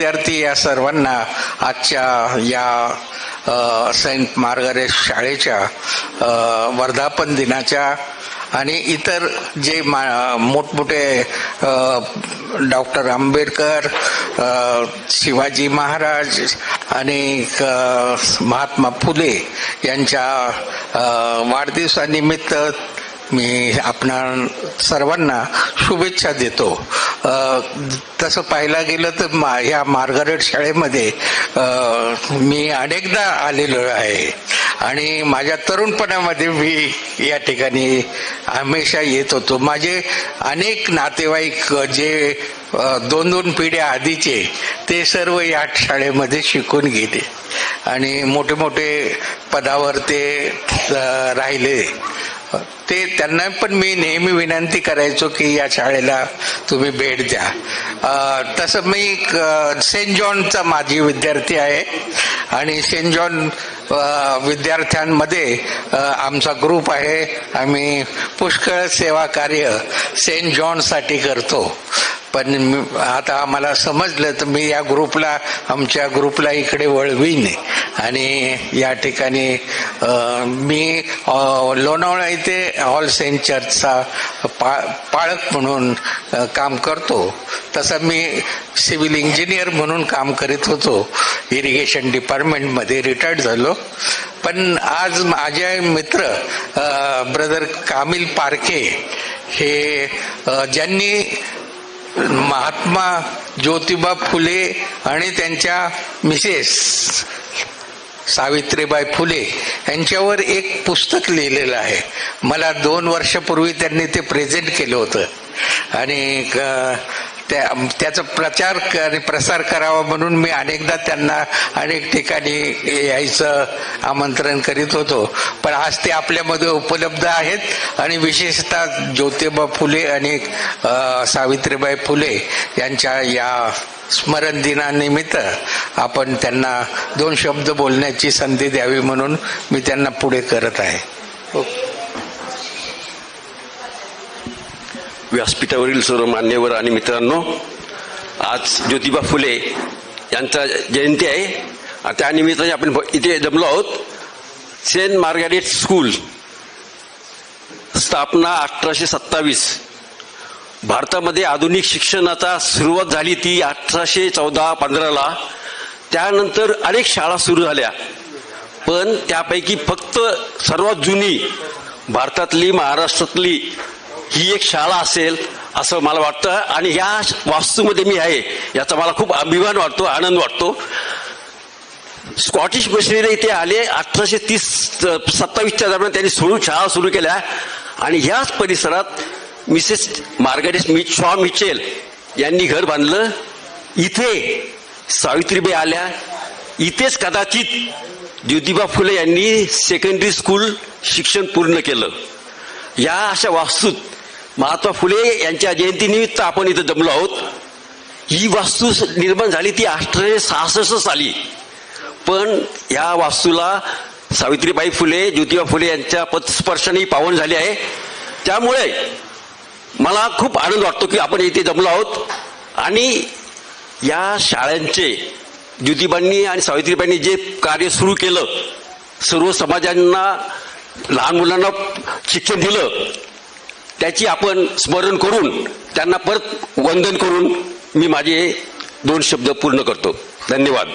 विद्यार्थी या सर्वांना आजच्या या सेंट मार्गरेट शाळेच्या वर्धापन दिनाच्या आणि इतर जे मा मोठमोठे डॉक्टर आंबेडकर शिवाजी महाराज आणि महात्मा फुले यांच्या वाढदिवसानिमित्त मी आपणा सर्वांना शुभेच्छा देतो. तसं पाहायला गेलं तर मा ह्या मार्गारेट शाळेमध्ये मी अनेकदा आलेलो आहे. आणि माझ्या तरुणपणामध्ये मी या ठिकाणी हमेशा येत होतो. माझे अनेक नातेवाईक जे दोन दोन पिढ्या आधीचे ते सर्व या शाळेमध्ये शिकून गेले. आणि मोठे मोठे पदावर ते राहिले. ते त्यांना पण मी नेहमी विनंती करायचो की या शाळेला तुम्ही भेट द्या. तसं मी सेंट जॉनचा माझी विद्यार्थी आहे आणि सेंट जॉन विद्यार्थ्यांमध्ये आमचा ग्रुप आहे. आम्ही पुष्कळ सेवा कार्य सेंट जॉनसाठी करतो. पण आता आम्हाला समजलं तर मी या ग्रुपला आमच्या ग्रुपला इकडे वळवीन. आणि या ठिकाणी मी लोणावळा इथे ऑल सेंट चर्चचा पा पाळक म्हणून काम करतो. तसं मी सिव्हिल इंजिनियर म्हणून काम करीत होतो. इरिगेशन डिपार्टमेंटमध्ये रिटायर्ड झालो. पण आज माझे मित्र ब्रदर कामिल पारखे हे ज्यांनी महात्मा ज्योतिबा फुले आणि त्यांच्या मिसेस सावित्रीबाई फुले यांच्यावर एक पुस्तक लिहिलेलं आहे. मला दोन वर्षापूर्वी त्यांनी ते प्रेझेंट केलं होतं. आणि त्या त्याचा प्रचार आणि प्रसार करावा म्हणून मी अनेकदा त्यांना अनेक ठिकाणी यायचं आमंत्रण करीत होतो. पण आज ते आपल्यामध्ये उपलब्ध आहेत आणि विशेषतः ज्योतिबा फुले आणि सावित्रीबाई फुले यांच्या या स्मरण दिनानिमित्त आपण त्यांना दोन शब्द बोलण्याची संधी द्यावी म्हणून मी त्यांना पुढे करत आहे. व्यासपीठावरील सर्व मान्यवर आणि मित्रांनो आज ज्योतिबा फुले यांचा जयंती आहे. त्यानिमित्ताने आपण इथे जमलो आहोत. सेंट मार्गारेट स्कूल स्थापना अठराशे सत्तावीस. भारतामध्ये आधुनिक शिक्षणाचा सुरुवात झाली ती अठराशे चौदा पंधराला. त्यानंतर अनेक शाळा सुरू झाल्या. पण त्यापैकी फक्त सर्वात जुनी भारतातली महाराष्ट्रातली ही एक शाळा असेल असं मला वाटतं. आणि ह्या वास्तूमध्ये मी आहे याचा मला खूप अभिमान वाटतो आनंद वाटतो. स्कॉटिश मिशनरी इथे आले अठराशे तीस सत्तावीसच्या दरम्यान त्यांनी सुरू शाळा सुरू केल्या. आणि ह्याच परिसरात मिसेस मार्गरेट मी शॉ मिचेल यांनी घर बांधलं. इथे सावित्रीबाई आल्या. इथेच कदाचित ज्योतिबा फुले यांनी सेकंडरी स्कूल शिक्षण पूर्ण केलं. या अशा वास्तूत महात्मा फुले यांच्या जयंतीनिमित्त आपण इथं जमलो आहोत. ही वास्तू निर्माण झाली ती अठराशे सहासष्ट साली. पण या वास्तूला सावित्रीबाई फुले ज्योतिबा फुले यांच्या पदस्पर्शाने पावन झाली आहे. त्यामुळे मला खूप आनंद वाटतो की आपण इथे जमलो आहोत. आणि या शाळांचे ज्योतिबांनी आणि सावित्रीबाईंनी जे कार्य सुरू केलं सर्व समाजांना लहान मुलांना शिक्षण दिलं त्याची आपण स्मरण करून त्यांना परत वंदन करून मी माझे दोन शब्द पूर्ण करतो. धन्यवाद.